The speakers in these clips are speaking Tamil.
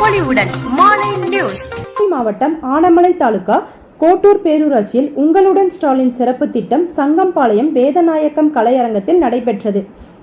பொலிவுடன் நியூஸ். மாவட்டம் ஆனமலை தாலுகா கோட்டூர் பேரூராட்சியில் உங்களுடன் ஸ்டாலின் சிறப்பு திட்டம் சங்கம்பாளையம் வேதநாயக்கம் கலையரங்கத்தில் நடைபெற்றது.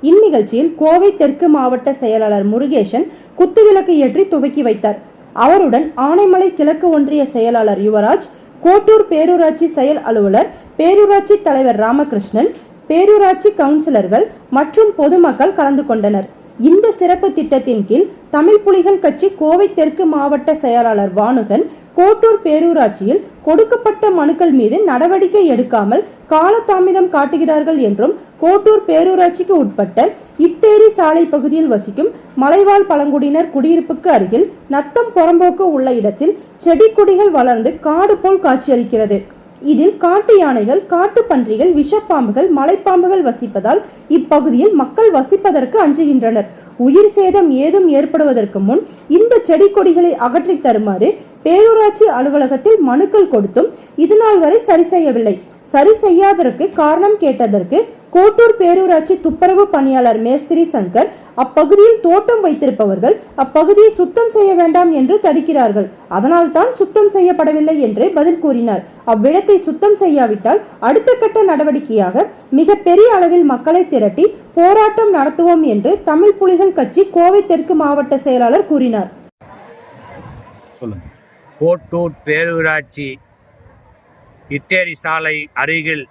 இந்நிகழ்ச்சியில் கோவை தெற்கு மாவட்ட செயலாளர் முருகேசன் குத்துவிளக்கு ஏற்றி துவக்கி வைத்தார். அவருடன் ஆனைமலை கிழக்கு ஒன்றிய செயலாளர் யுவராஜ் கோட்டூர் பேரூராட்சி செயல் அலுவலர் பேரூராட்சி தலைவர் ராமகிருஷ்ணன் பேரூராட்சி கவுன்சிலர்கள் மற்றும் பொதுமக்கள் கலந்து கொண்டனர். இந்த சிறப்பு திட்டத்தின் கீழ் தமிழ் புலிகள் கட்சி கோவை தெற்கு மாவட்ட செயலாளர் வானுகன் கோட்டூர் பேரூராட்சியில் கொடுக்கப்பட்ட மனுக்கள் மீது நடவடிக்கை எடுக்காமல் காலதாமதம் காட்டுகிறார்கள் என்றும் கோட்டூர் பேரூராட்சிக்கு உட்பட்ட இட்டேரி சாலை பகுதியில் வசிக்கும் மலைவாழ் பழங்குடியினர் குடியிருப்புக்கு அருகில் நத்தம் புறம்போக்கு உள்ள இடத்தில் செடி கொடிகள் வளர்ந்து காடு போல் காட்சியளிக்கிறது. இதில் காட்டு யானைகள் காட்டு பன்றிகள் விஷப்பாம்புகள் மலைப்பாம்புகள் வசிப்பதால் இப்பகுதியில் மக்கள் வசிப்பதற்கு அஞ்சுகின்றனர். உயிர் சேதம் ஏதும் ஏற்படுவதற்கு முன் இந்த செடி கொடிகளை அகற்றித் தருமாறு பேரூராட்சி அலுவலகத்தில் மனுக்கள் கொடுத்தும் இதுநாள் வரை சரி செய்யவில்லை. சரி செய்யாததற்கு காரணம் கேட்டதற்கு கோட்டூர் பேரூராட்சி துப்புரவு பணியாளர் மேஸ்திரி சங்கர் அப்பகுதியில் தோட்டம் வைத்திருப்பவர்கள் அப்பகுதியை சுத்தம் செய்ய வேண்டாம் என்று தடுக்கிறார்கள். அதனால் தான் சுத்தம் செய்யப்படவில்லை என்று பதில் கூறினார். அவ்விடத்தை சுத்தம் செய்யாவிட்டால் அடுத்த கட்ட நடவடிக்கையாக மிக பெரிய அளவில் மக்களை திரட்டி போராட்டம் நடத்துவோம் என்று தமிழ் புலிகள் கட்சி கோவை தெற்கு மாவட்ட செயலாளர் கூறினார். சொல்லுங்கள் கோட்டூர் பேரூராட்சி இட்டேரி சாலை அருகில்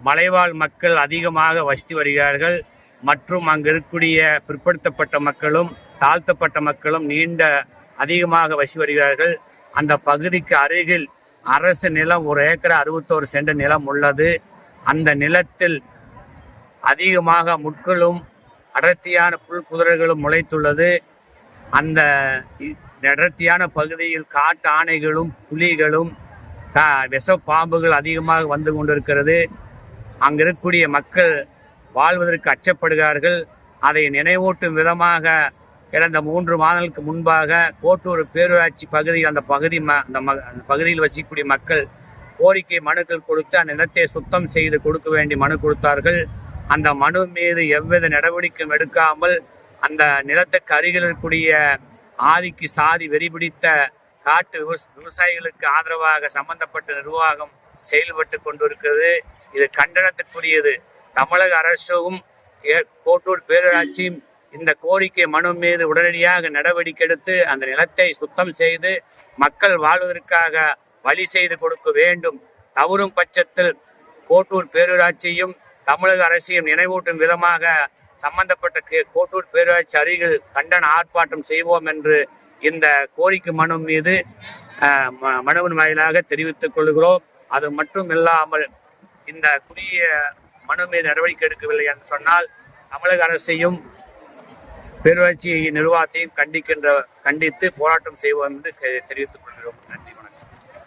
மலைவாழ் மக்கள் அதிகமாக வசித்து வருகிறார்கள். மற்றும் அங்கு இருக்கக்கூடிய பிற்படுத்தப்பட்ட மக்களும் தாழ்த்தப்பட்ட மக்களும் நீண்ட அதிகமாக வசி வருகிறார்கள். அந்த பகுதிக்கு அருகில் அரசு நிலம் ஒரு ஏக்கர் அறுபத்தோரு சென்ட் நிலம் உள்ளது. அந்த நிலத்தில் அதிகமாக முட்களும் அடர்த்தியான புல் புதர்களும் முளைத்துள்ளது. அந்த இந்த அடர்த்தியான பகுதியில் காட்டு ஆணைகளும் புலிகளும் விஷ விஷப்பாம்புகள் அதிகமாக வந்து கொண்டிருக்கிறது. அங்கே இருக்கக்கூடிய மக்கள் வாழ்வதற்கு அச்சப்படுகிறார்கள். அதை நினைவூட்டும் விதமாக கடந்த மூன்று மாதங்களுக்கு முன்பாக கோட்டூர் பேரூராட்சி பகுதியில் அந்த பகுதி ம- அந்த ம- அந்த பகுதியில் வசிக்கக்கூடிய மக்கள் கோரிக்கை மனுக்கள் கொடுத்து அந்த நிலத்தை சுத்தம் செய்து கொடுக்க வேண்டிய மனு கொடுத்தார்கள். அந்த மனு மீது எவ்வித நடவடிக்கையும் எடுக்காமல் அந்த நிலத்துக்கு அருகில் இருக்கக்கூடிய ஆதிக்கு சாதி வெறிபிடித்த காட்டு விவஸ் விவசாயிகளுக்கு ஆதரவாக சம்பந்தப்பட்ட நிர்வாகம் செயல்பட்டு கொண்டிருக்கிறது. இது கண்டனத்துக்குரியது. தமிழக அரசும் ஏ- கோட்டூர் பேரூராட்சியும் இந்த கோரிக்கை மனு மீது உடனடியாக நடவடிக்கை எடுத்து அந்த நிலத்தை சுத்தம் செய்து மக்கள் வாழ்வதற்காக வழி செய்து கொடுக்க வேண்டும். தவறும் பட்சத்தில் கோட்டூர் பேரூராட்சியும் தமிழக அரசையும் நினைவூட்டும் விதமாக சம்பந்தப்பட்ட கே- கோட்டூர் பேரூராட்சி அருகில் கண்டன ஆர்ப்பாட்டம் செய்வோம் என்று இந்த கோரிக்கை மனு மீது ம- மனுவின் வாயிலாக தெரிவித்துக் கொள்கிறோம். அது மட்டும் இல்லாமல் இந்த குறுகிய மனு மீது நடவடிக்கை எடுக்கவில்லை என்று சொன்னால் தமிழக அரசையும் பேரூராட்சி நிர்வாகத்தையும் கண்டிக்கின்ற கண்டித்து போராட்டம் செய்வோம் என்று தெரிவித்துக் கொள்கிறோம். நன்றி.